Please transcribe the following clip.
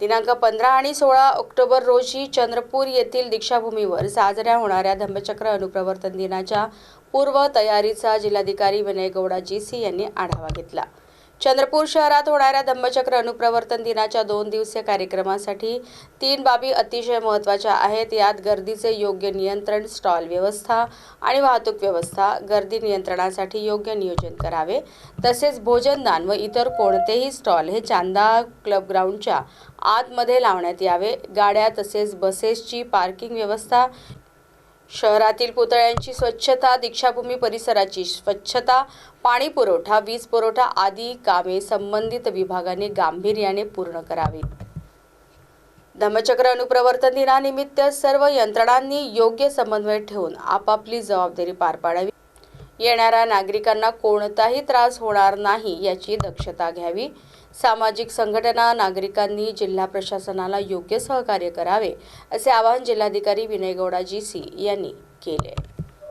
दिनांक पंधरा आणि सोळा ऑक्टोबर रोजी चंद्रपूर येथील दीक्षाभूमीवर साजऱ्या होणाऱ्या धम्मचक्र अनुप्रवर्तन दिनाच्या पूर्व तयारीचा जिल्हाधिकारी विनय गौडा जी सी यांनी आढावा घेतला. चंद्रपूर शहरात होणाऱ्या धम्मचक्र अनुप्रवर्तन दिनाच्या दोन दिवसीय कार्यक्रमासाठी तीन बाबी अतिशय महत्त्वाच्या आहेत. यात गर्दीचे योग्य नियंत्रण स्टॉल व्यवस्था आणि वाहतूक व्यवस्था. गर्दी नियंत्रणासाठी योग्य नियोजन करावे. तसेच भोजनदान व इतर कोणतेही स्टॉल हे चांदा क्लब ग्राउंडच्या आतमध्ये लावण्यात यावे. गाड्या तसेच बसेसची पार्किंग व्यवस्था शहरातील पुतळ्यांची स्वच्छता दीक्षाभूमी परिसराची स्वच्छता पाणी पुरवठा वीज पुरवठा आदी कामे संबंधित विभागाने गांभीर्याने पूर्ण करावी. धम्मचक्र अनुप्रवर्तन दिनानिमित्त सर्व यंत्रणांनी योग्य समन्वय ठेवून आपापली जबाबदारी पार पाडावी. येणाऱ्या नागरिकांना कोणताही त्रास होणार नाही याची दक्षता घ्यावी. सामाजिक संघटना नागरिकांनी जिल्हा प्रशासनाला योग्य सहकार्य करावे असे आवाहन जिल्हाधिकारी विनय गौडा जी सी यांनी केले.